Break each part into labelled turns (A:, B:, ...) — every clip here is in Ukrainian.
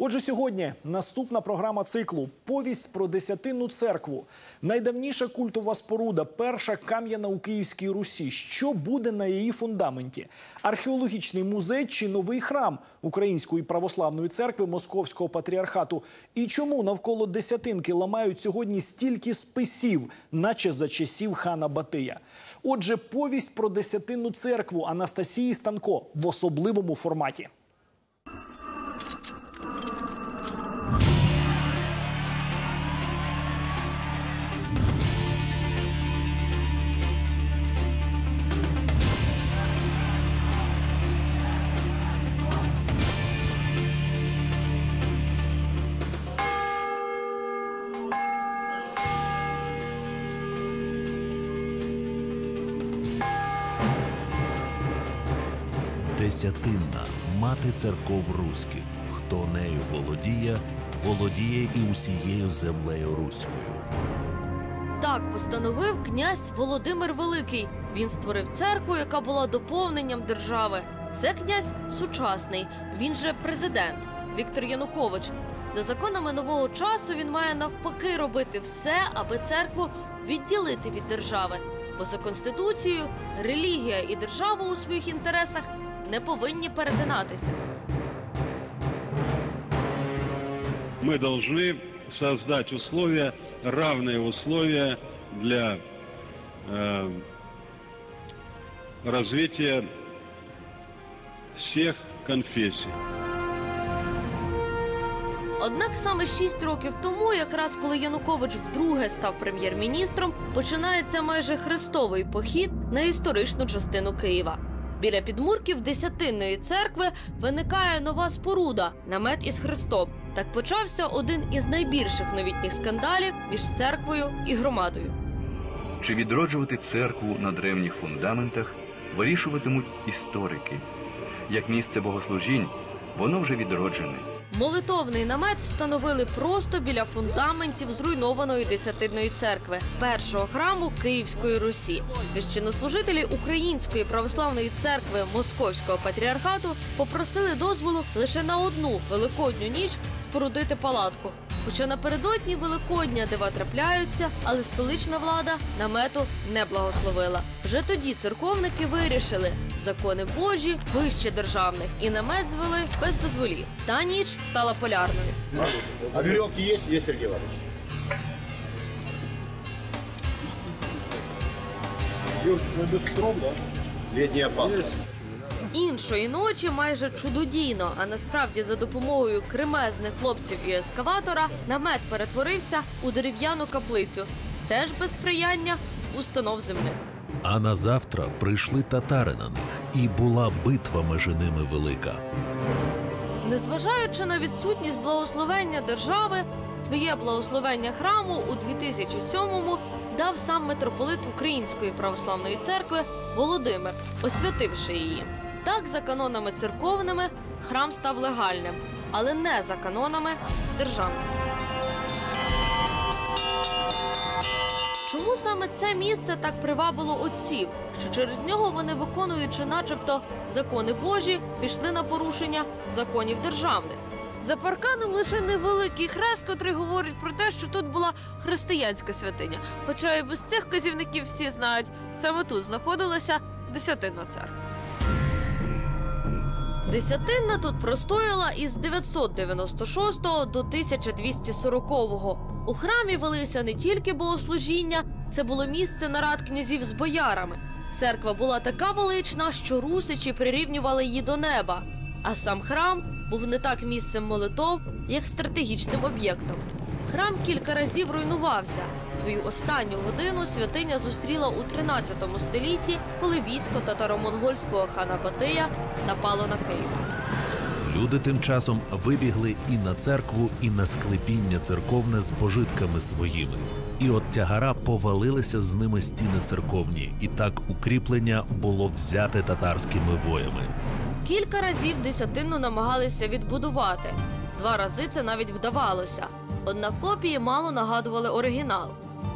A: Отже, сьогодні наступна програма циклу Повість про десятинну церкву. Найдавніша культова споруда, перша кам'яна у Київській Русі. Що буде на її фундаменті? Археологічний музей чи новий храм Української православної церкви Московського патріархату? І чому навколо десятинки ламають сьогодні стільки списів, наче за часів хана Батия? Отже, повість про десятинну церкву Анастасії Станко в особливому форматі.
B: Десятинна мати церков руських. Хто нею володіє, володіє і усією землею руською.
C: Так постановив князь Володимир Великий. Він створив церкву, яка була доповненням держави. Це князь сучасний, він же президент Віктор Янукович. За законами нового часу він має навпаки робити все, аби церкву відділити від держави. Бо за конституцією релігія і держава у своїх інтересах не повинні перетинатися.
D: мы должны создать условия, равные условия для э, развития всех конфессий.
C: Однак саме шість років тому, якраз коли Янукович вдруге став прем'єр-міністром, починається майже хрестовий похід на історичну частину Києва. Біля підмурків Десятинної церкви виникає нова споруда намет із хрестом. Так почався один із найбільших новітніх скандалів між церквою і громадою.
E: Чи відроджувати церкву на древніх фундаментах вирішуватимуть історики. Як місце богослужінь, воно вже відроджене.
C: Молитовний намет встановили просто біля фундаментів зруйнованої десятинної церкви, першого храму Київської Русі. Священнослужителі Української православної церкви Московського патріархату попросили дозволу лише на одну великодню ніч спорудити палатку. Хоча напередодні Великодня дива трапляються, але столична влада намету не благословила. Вже тоді церковники вирішили закони Божі вище державних і намет звели без дозволів. Та ніч стала полярною.
F: А? Есть, Сергей Иванович. Летняя опасность.
C: Іншої ночі майже чудодійно, а насправді за допомогою кремезних хлопців і ескаватора намет перетворився у дерев'яну каплицю, теж без сприяння установ земних.
B: А на завтра прийшли татари на них, і була битва між ними велика.
C: Незважаючи на відсутність благословення держави, своє благословення храму у 2007-му дав сам митрополит Української православної церкви Володимир, освятивши її. Так, за канонами церковними, храм став легальним, але не за канонами державними. Чому саме це місце так привабило отців? Що через нього вони, виконуючи, начебто, закони Божі, пішли на порушення законів державних. За парканом лише невеликий хрест, котрий говорить про те, що тут була християнська святиня. Хоча і без цих вказівників всі знають, саме тут знаходилася десятинна церква. Десятинна тут простояла із 996 до 1240. У храмі велися не тільки богослужіння, це було місце нарад князів з боярами. Церква була така велична, що русичі прирівнювали її до неба. А сам храм був не так місцем молитов, як стратегічним об'єктом. Храм кілька разів руйнувався. Свою останню годину святиня зустріла у 13 столітті, коли військо татаро-монгольського хана Батия напало на Київ.
B: Люди тим часом вибігли і на церкву, і на склепіння церковне з пожитками своїми. І от тягара повалилися з ними стіни церковні, і так укріплення було взяте татарськими воями.
C: Кілька разів десятину намагалися відбудувати. Два рази це навіть вдавалося. Однак копії мало нагадували оригінал.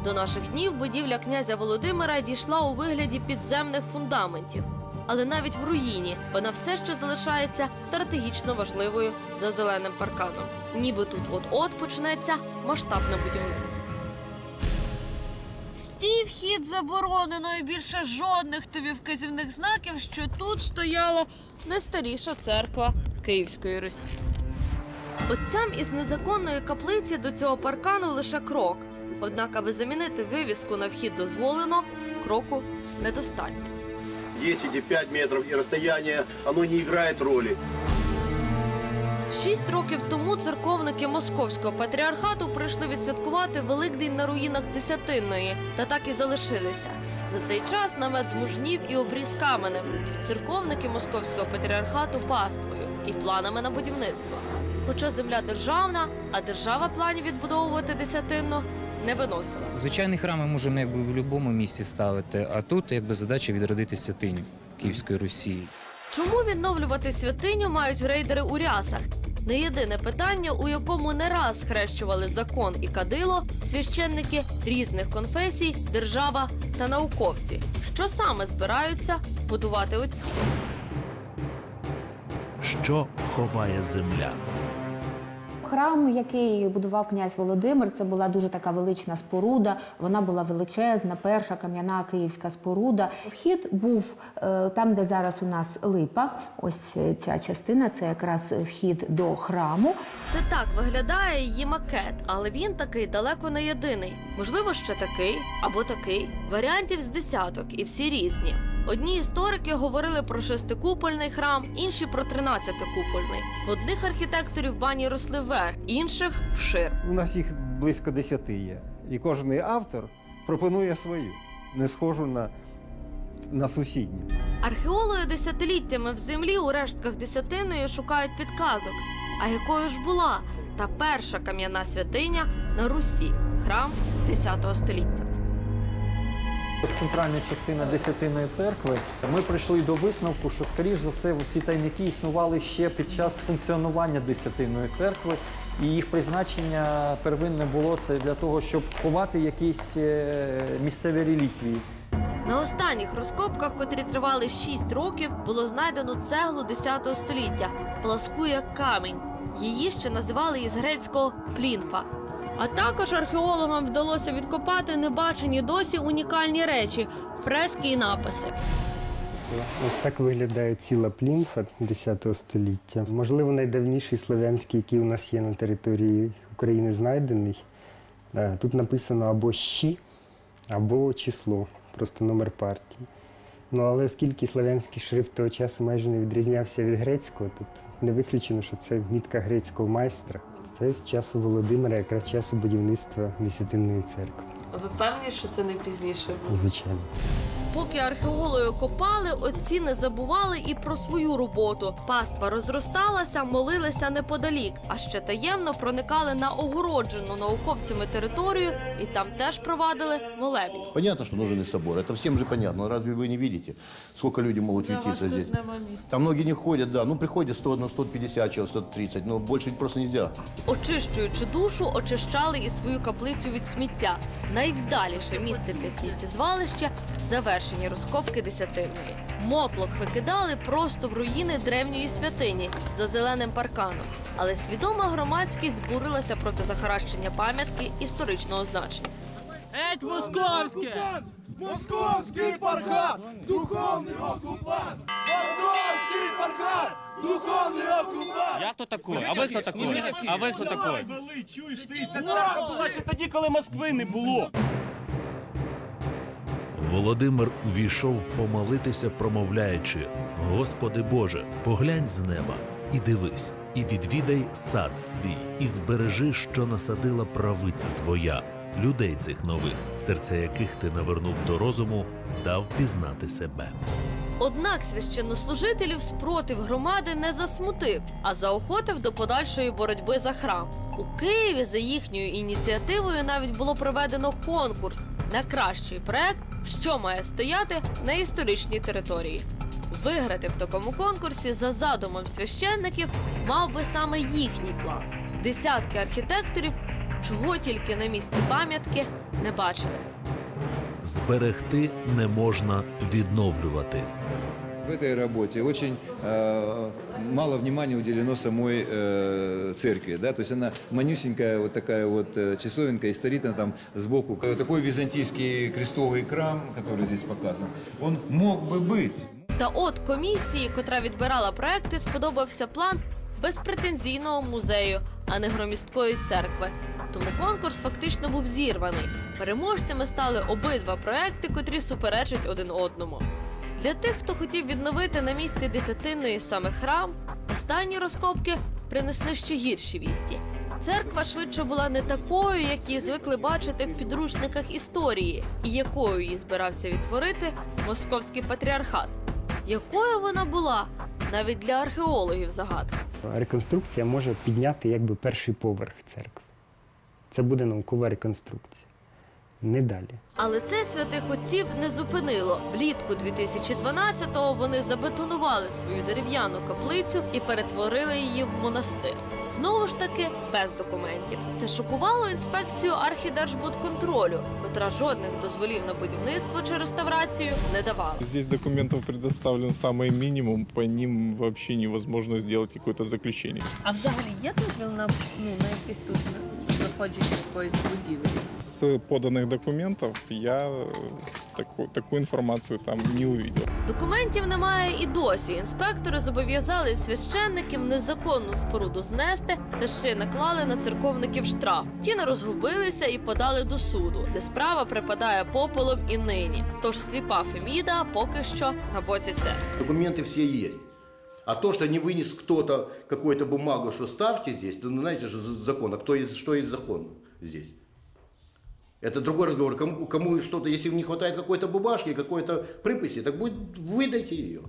C: До наших днів будівля князя Володимира дійшла у вигляді підземних фундаментів. Але навіть в руїні вона все ще залишається стратегічно важливою за зеленим парканом. Ніби тут от-от почнеться масштабне будівництво. Стій вхід заборонено і більше жодних тобі вказівних знаків, що тут стояла найстаріша церква Київської Русі. Отцям із незаконної каплиці до цього паркану лише крок. Однак, аби замінити вивіску на вхід дозволено, кроку недостатньо.
F: 10 и 5 метров и расстояние, оно не играет роли.
C: Шість років тому церковники московського патріархату прийшли відсвяткувати Великдень на руїнах Десятинної, та так і залишилися. За цей час намет змужнів і обріз каменем. Церковники московського патріархату паствою і планами на будівництво. Хоча земля державна, а держава планів відбудовувати десятинну не виносила.
G: Звичайний храм ми можемо якби в будь-якому місці ставити, а тут якби задача відродити святиню Київської Русі.
C: Чому відновлювати святиню мають рейдери у рясах? Не єдине питання, у якому не раз схрещували закон і кадило священники різних конфесій, держава та науковці. Що саме збираються будувати отці?
B: Що ховає земля?
H: Храм, який будував князь Володимир, це була дуже така велична споруда. Вона була величезна, перша кам'яна київська споруда. Вхід був е, там, де зараз у нас липа. Ось е, ця частина це якраз вхід до храму.
C: Це так виглядає її макет, але він такий далеко не єдиний. Можливо, ще такий або такий. Варіантів з десяток, і всі різні. Одні історики говорили про шестикупольний храм, інші про тринадцятикупольний. В одних архітекторів бані росли вверх, інших вшир.
I: У нас їх близько десяти є. І кожен автор пропонує свою, не схожу на, на сусідню.
C: Археологи десятиліттями в землі у рештках десятиної шукають підказок. А якою ж була та перша кам'яна святиня на Русі, храм 10 століття?
J: Центральна частина Десятинної церкви. Ми прийшли до висновку, що, скоріш за все, ці тайники існували ще під час функціонування Десятинної церкви, і їх призначення первинне було це для того, щоб ховати якісь е, місцеві реліквії.
C: На останніх розкопках, котрі тривали 6 років, було знайдено цеглу 10 століття, пласку як камінь. Її ще називали із грецького плінфа. А також археологам вдалося відкопати небачені досі унікальні речі фрески і написи.
K: Ось так виглядає ціла плінфа 10 століття. Можливо, найдавніший слов'янський, який у нас є на території України знайдений. Е, Тут написано або щі, або число, просто номер партії. Ну, але оскільки слов'янський шрифт того часу майже не відрізнявся від грецького, тут не виключено, що це мітка грецького майстра. Це з часу Володимира, якраз часу будівництва Десятинної церкви.
C: Ви впевнені, що це не пізніше?
K: Звичайно.
C: Поки археологи копали, отці не забували і про свою роботу. Паства розросталася, молилися неподалік, а ще таємно проникали на огороджену науковцями територію і там теж провадили молебні.
F: Понятно, что нужен и собор. Это всем же понятно. Разве вы не видите, сколько люди могут ютиться здесь? Там многие не ходят, да. Ну, приходят 100, ну, 150 человек, 130. Но больше просто нельзя.
C: Очищуючи душу, очищали і свою каплицю від сміття. Найвдаліше місце для сміттєзвалища завершені розкопки десятинної. Мотлох викидали просто в руїни древньої святині за зеленим парканом. Але свідома громадськість збурилася проти захаращення пам'ятки історичного значення.
L: Еть московське!
F: Московский паркан! Духовный оккупант! Московский паркан! Духовный оккупант!
L: Я хто такой? А ви хто такой? А ви хто такой? Ця церква була ще тоді, коли Москви не було.
B: Володимир увійшов помолитися, промовляючи: Господи Боже, поглянь з неба і дивись, і відвідай сад свій, і збережи, що насадила правиця Твоя, людей цих нових, серця яких ти навернув до розуму, дав пізнати себе.
C: Однак священнослужителів спротив громади не засмутив, а заохотив до подальшої боротьби за храм. У Києві за їхньою ініціативою навіть було проведено конкурс на кращий проект, що має стояти на історичній території. Виграти в такому конкурсі за задумом священників мав би саме їхній план. Десятки архітекторів, чого тільки на місці пам'ятки не бачили.
B: Зберегти не можна відновлювати.
M: В этой работе очень э, мало внимания уделено самой э, церкви, да, то есть она манюсенькая вот такая вот э, часовенка, и стоит она там сбоку. Э, Такой византийский крестовый храм, который здесь показан, он мог бы быть.
C: Та от комісії, котра відбирала проекти, сподобався план безпретензійного музею, а не громісткої церкви. Тому конкурс фактично був зірваний. Переможцями стали обидва проекти, котрі суперечать один одному. Для тих, хто хотів відновити на місці десятинної саме храм, останні розкопки принесли ще гірші вісті. Церква швидше була не такою, як її звикли бачити в підручниках історії, і якою її збирався відтворити московський патріархат. Якою вона була, навіть для археологів загадка.
K: Реконструкція може підняти якби перший поверх церкви. Це буде наукова реконструкція. Не далі.
C: Але це святих отців не зупинило. Влітку 2012-го вони забетонували свою дерев'яну каплицю і перетворили її в монастир. Знову ж таки, без документів. Це шокувало інспекцію архідержбудконтролю, котра жодних дозволів на будівництво чи реставрацію не давала.
N: Здесь документов предоставлен самый минимум, по ним вообще невозможно сделать какое-то заключение.
C: А взагалі є дозвіл на ну на якесь тут знаходження якоїсь будівлі?
N: С поданных документов я э, таку, такую информацию там не увидел.
C: Документів немає і досі. Інспектори зобов'язали священників незаконну споруду знести та ще наклали на церковників штраф. Ті не розгубилися і подали до суду, де справа припадає попелом і нині. Тож сліпа Феміда поки що на боці церкви.
F: Документи всі є. А то, что не вынес кто-то какую-то бумагу, что ставьте здесь, ну, знаете же закон, а кто из, что из закона здесь? Это другой разговор. Кому, кому что-то, если не хватает какой-то бумажки, какой-то приписи, так будет, выдайте ее.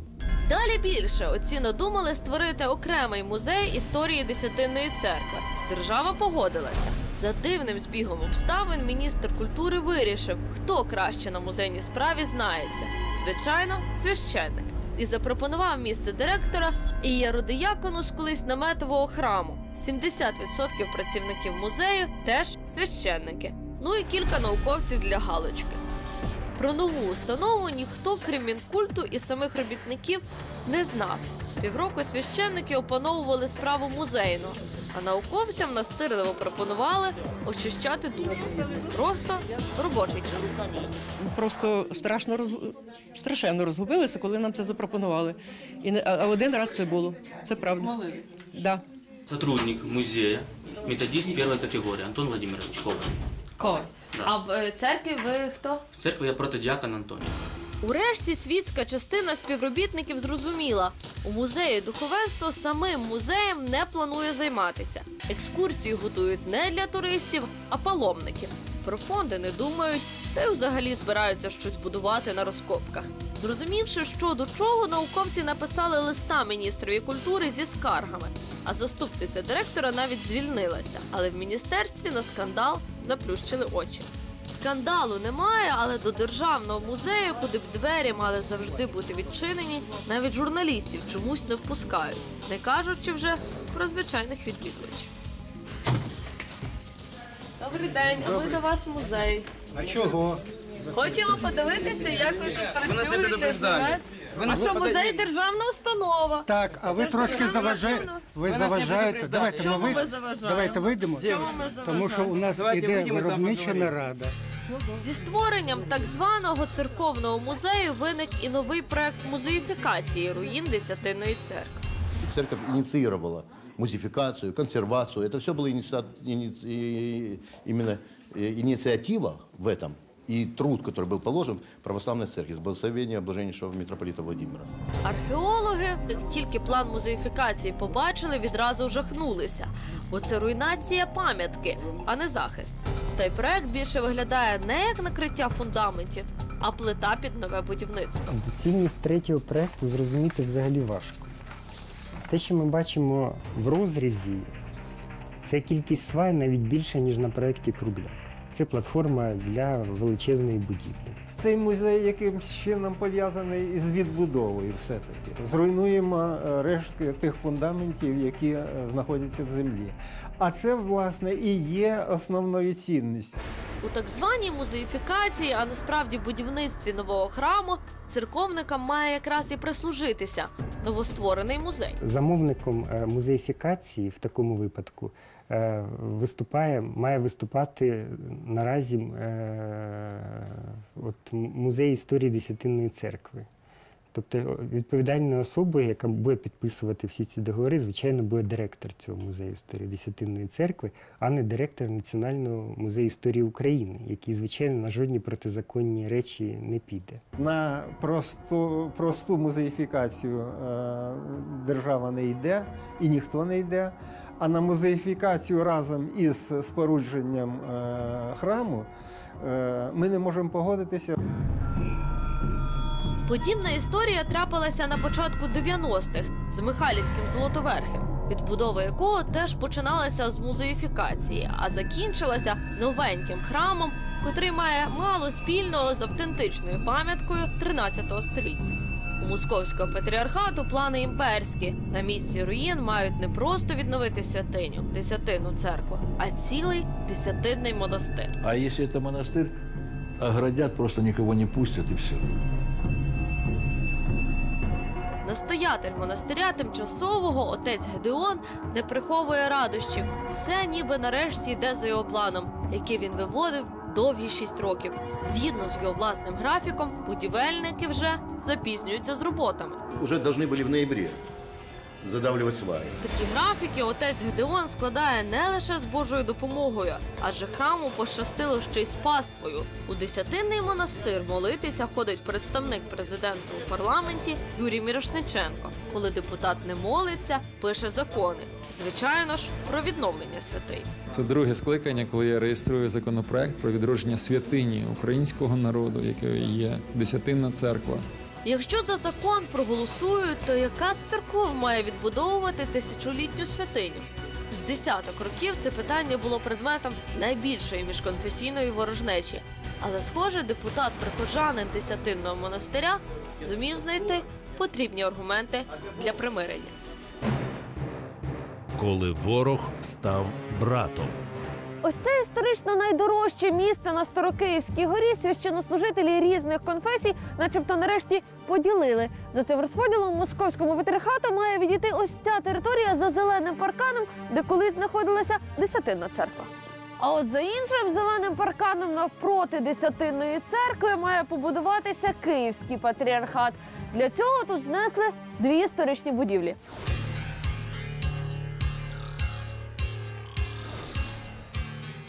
C: Далі більше оці надумали створити окремий музей історії Десятинної церкви. Держава погодилася. За дивним збігом обставин міністр культури вирішив, хто краще на музейній справі знається. Звичайно, священник. І запропонував місце директора і єродиякону з колись наметового храму. 70% працівників музею теж священники. Ну і кілька науковців для галочки. Про нову установу ніхто, крім мінкульту і самих робітників, не знав. Півроку священники опановували справу музейну, а науковцям настирливо пропонували очищати душу. Просто робочий час.
O: Просто страшно роз... страшенно розгубилися, коли нам це запропонували. І не... А один раз це було. Це правда. Да.
P: Сотрудник музея, методист первой категории, Антон Владимирович Коваль.
C: Коваль.
P: Да.
C: А в е, церкві ви хто?
P: В церкви я протидіакон Антоній.
C: Урешті світська частина співробітників зрозуміла, у музеї духовенство самим музеєм не планує займатися. Екскурсії готують не для туристів, а паломників. Про фонди не думають, та й взагалі збираються щось будувати на розкопках. Зрозумівши, що до чого, науковці написали листа міністрові культури зі скаргами. А заступниця директора навіть звільнилася, але в міністерстві на скандал заплющили очі. Скандалу немає, але до державного музею, куди б двері мали завжди бути відчинені, навіть журналістів чомусь не впускають, не кажучи вже про звичайних відвідувачів. Добрий день, а ми до вас в музей.
Q: А чого?
C: Хочемо подивитися, як ви тут працюєте. живете.
Q: Ви
C: А що музей державна установа?
Q: Так, а ви
C: Це
Q: трошки заважаєте. Ви заважаєте. Давайте ми
C: Чому
Q: ви-
C: ми заважаємо?
Q: давайте вийдемо,
C: Чому ми
Q: тому що у нас
C: заважаємо?
Q: іде виробнича нарада.
C: Зі створенням так званого церковного музею виник і новий проект музеїфікації руїн Десятинної церкви.
F: Церковь инициировала музификацию, консервацию. Это все было инициа- иници- и- именно э, инициатива в этом и труд, который был положен православной церкви с благословения блаженнейшего митрополита Владимира.
C: Археологи, як тільки план музеїфікації побачили, відразу жахнулися, бо це руйнація пам'ятки, а не захист. Та й проект більше виглядає не як накриття фундаментів, а плита під нове будівництво.
K: Доцільність третього проекту зрозуміти взагалі важко. Те, що ми бачимо в розрізі, це кількість свай навіть більша, ніж на проєкті Кругля. Це платформа для величезної будівлі.
I: Цей музей якимсь чином пов'язаний із відбудовою все-таки. Зруйнуємо е, рештки тих фундаментів, які е, знаходяться в землі. А це, власне, і є основною цінністю.
C: У так званій музеїфікації, а насправді будівництві нового храму, церковникам має якраз і прислужитися новостворений музей.
K: Замовником е, музеїфікації в такому випадку виступає, має виступати наразі е, от, музей історії Десятинної церкви. Тобто відповідальною особою, яка буде підписувати всі ці договори, звичайно, буде директор цього музею історії Десятинної церкви, а не директор Національного музею історії України, який, звичайно, на жодні протизаконні речі не піде.
I: На просту, просту музеїфікацію е, держава не йде і ніхто не йде. А на музеїфікацію разом із спорудженням е, храму е, ми не можемо погодитися.
C: Подібна історія трапилася на початку 90-х з Михайлівським Золотоверхем, відбудова якого теж починалася з музеїфікації, а закінчилася новеньким храмом, котрий має мало спільного з автентичною пам'яткою 13 століття. У московського патріархату плани імперські. На місці руїн мають не просто відновити святиню, десятину церкву, а цілий десятинний монастир.
R: А если это монастырь, оградят, просто никого не пустят и все.
C: Настоятель монастиря тимчасового отець Гедеон не приховує радощів. Все ніби нарешті йде за його планом, який він виводив довгі шість років. Згідно з його власним графіком, будівельники вже запізнюються з роботами.
F: Уже повинні були в ноябре задавливать сваи.
C: Такі графіки отець Гедеон складає не лише з Божою допомогою, адже храму пощастило ще й з паствою. У десятинний монастир молитися ходить представник президента у парламенті Юрій Мірошниченко. Коли депутат не молиться, пише закони. Звичайно ж, про відновлення святинь.
S: Це друге скликання, коли я реєструю законопроект про відродження святині українського народу, якою є десятинна церква.
C: Якщо за закон проголосують, то яка з церков має відбудовувати тисячолітню святиню? З десяток років це питання було предметом найбільшої міжконфесійної ворожнечі. Але, схоже, депутат приходжанин десятинного монастиря зумів знайти потрібні аргументи для примирення.
B: Коли ворог став братом.
T: Ось це історично найдорожче місце на Старокиївській горі. Священнослужителі різних конфесій, начебто, нарешті поділили. За цим розподілом московському патріархату має відійти ось ця територія за зеленим парканом, де колись знаходилася десятинна церква. А от за іншим зеленим парканом навпроти десятинної церкви має побудуватися Київський патріархат. Для цього тут знесли дві історичні будівлі.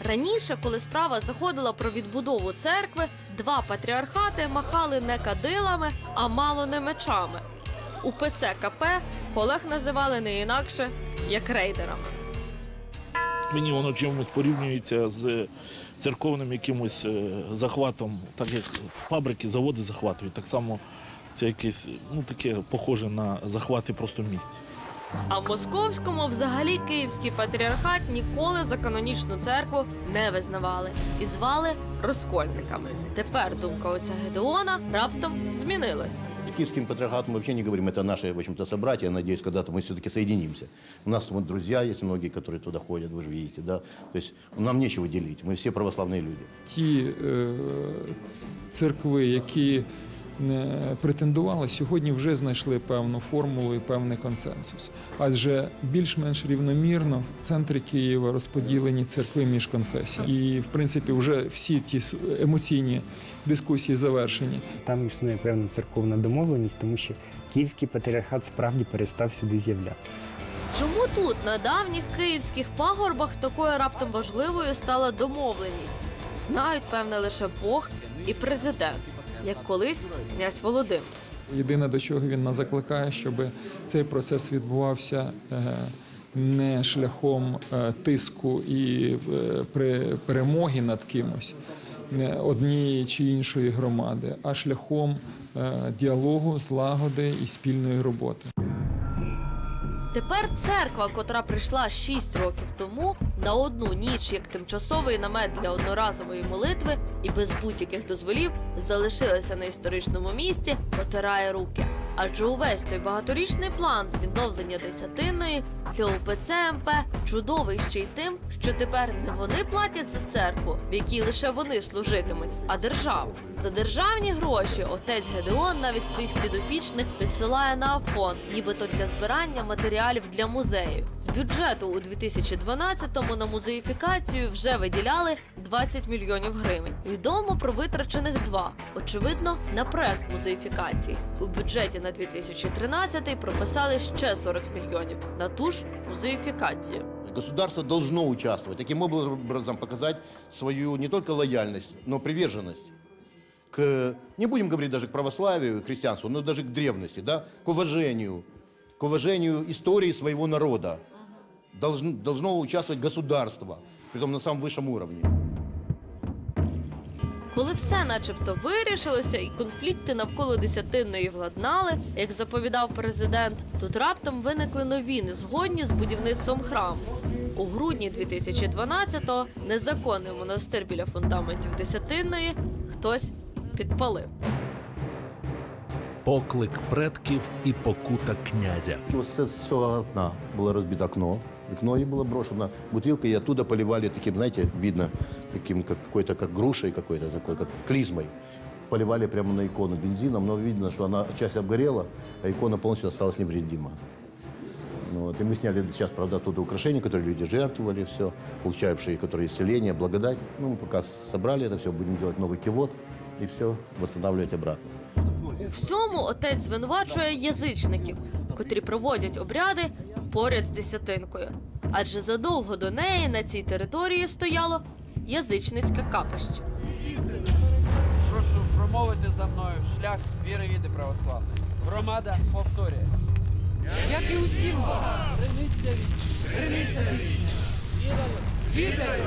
C: Раніше, коли справа заходила про відбудову церкви, два патріархати махали не кадилами, а мало не мечами. У ПЦ КП колег називали не інакше як рейдерами.
U: Мені воно чимось порівнюється з церковним якимось е, захватом, так як фабрики, заводи захватують. Так само це якесь ну таке похоже на захвати просто місць.
C: А в московському взагалі київський патріархат ніколи за канонічну церкву не визнавали і звали розкольниками. Тепер думка отця Гедеона раптом змінилася.
F: Киевским патриархатом мы вообще не говорим, это наши, в общем-то, собратья. Я надеюсь, когда-то мы все-таки соединимся. У нас вот друзья есть многие, которые туда ходят, вы же видите, да. То есть нам нечего делить, мы все православные люди.
S: Ті е, церкви, які е, претендували, сьогодні вже знайшли певну формулу і певний консенсус. Адже більш-менш рівномірно в центрі Києва розподілені церкви між конфесій. І, в принципі, вже всі ті емоційні дискусії завершені.
K: Там існує певна церковна домовленість, тому що Київський патріархат справді перестав сюди з'являти.
C: Чому тут на давніх київських пагорбах такою раптом важливою стала домовленість? Знають, певне, лише Бог і президент, як колись князь Володимир.
S: Єдине, до чого він нас закликає, щоб цей процес відбувався е, не шляхом е, тиску і е, перемоги над кимось однієї чи іншої громади, а шляхом діалогу, злагоди і спільної роботи.
C: Тепер церква, котра прийшла 6 років тому на одну ніч як тимчасовий намет для одноразової молитви і без будь-яких дозволів залишилася на історичному місці, потирає руки. Адже увесь той багаторічний план з відновлення десятинної КУПЦ чудовий ще й тим, що тепер не вони платять за церкву, в якій лише вони служитимуть, а держава. За державні гроші отець Гедеон навіть своїх підопічних підсилає на Афон, нібито для збирання матеріалів для музею. З бюджету у 2012-му на музеїфікацію вже виділяли 20 мільйонів гривень. Відомо про витрачених два. Очевидно, на проект музеїфікації. У бюджеті на 2013 прописали ще 40 мільйонів на ту ж музеїфікацію.
F: Государство должно участвовать, таким образом показать свою не только лояльность, но приверженность к, не будем говорить даже к православию, к христианству, но даже к древности, да, к уважению, к уважению истории своего народа. Должно, должно участвовать государство, притом на самом высшем уровне.
C: Коли все начебто вирішилося і конфлікти навколо десятинної владнали, як заповідав президент, тут раптом виникли нові незгодні з будівництвом храму. У грудні 2012-го незаконний монастир біля фундаментів десятинної хтось підпалив.
B: Поклик предків і покута князя.
F: Вот с этого окна было разбито окно. Окно и было брошено бутылкой, и оттуда поливали таким, знаете, видно, таким, как какой-то, как грушей какой-то такой, как клизмой. Поливали прямо на икону бензином, но видно, что она часть обгорела, а икона полностью осталась невредима. Ну, вот, и мы сняли сейчас, правда, оттуда украшения, которые люди жертвовали, все, получавшие, которые исцеление, благодать. Ну, мы пока собрали это все, будем делать новый кивот и все восстанавливать обратно.
C: У всьому отець звинувачує язичників, котрі проводять обряди поряд з десятинкою. Адже задовго до неї на цій території стояло язичницьке капище.
V: Прошу промовити за мною шлях віри віди православної. Громада повторює. Як і усім вам, криниця криниця вічна. Вірою,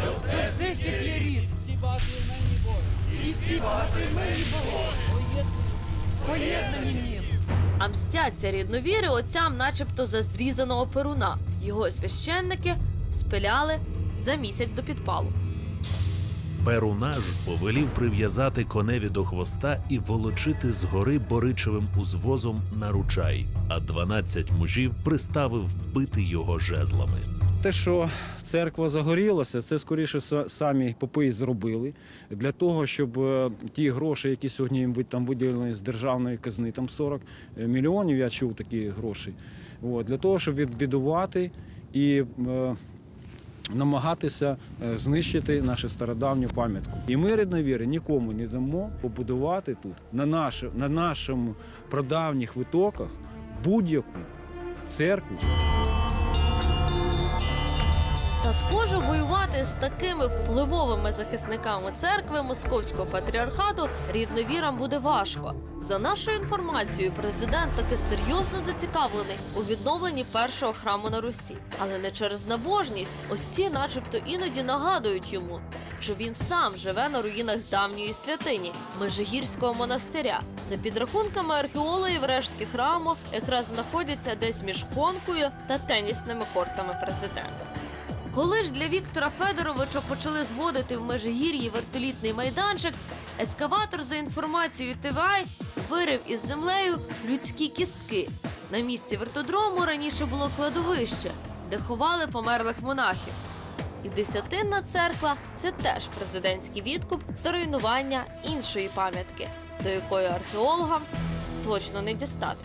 V: що все світ є рід. Всі Боже. І всі багаті мені Поєднані ним.
C: А мстяться рідновіри отцям, начебто за зрізаного перуна. Його священники спиляли за місяць до підпалу.
B: Перуна ж повелів прив'язати коневі до хвоста і волочити з гори боричевим узвозом на ручай, а 12 мужів приставив бити його жезлами.
W: Те, що церква загорілася, це скоріше самі попи зробили для того, щоб е, ті гроші, які сьогодні їм там виділені з державної казни, там 40 мільйонів, я чув такі гроші. От, для того, щоб відбудувати і е, намагатися е, знищити нашу стародавню пам'ятку. І ми, рідновіри, нікому не дамо побудувати тут на, наше, на нашому прадавніх витоках будь-яку церкву.
C: Схоже, воювати з такими впливовими захисниками церкви московського патріархату рідновірам буде важко. За нашою інформацією, президент таки серйозно зацікавлений у відновленні першого храму на Русі, але не через набожність. Отці, начебто, іноді нагадують йому, що він сам живе на руїнах давньої святині Межигірського монастиря. За підрахунками археологів, рештки храму якраз знаходяться десь між Хонкою та тенісними кортами президента. Коли ж для Віктора Федоровича почали зводити в Межигір'ї вертолітний майданчик, ескаватор за інформацією ТВА вирив із землею людські кістки. На місці вертодрому раніше було кладовище, де ховали померлих монахів. І десятинна церква це теж президентський відкуп за руйнування іншої пам'ятки, до якої археологам точно не дістати.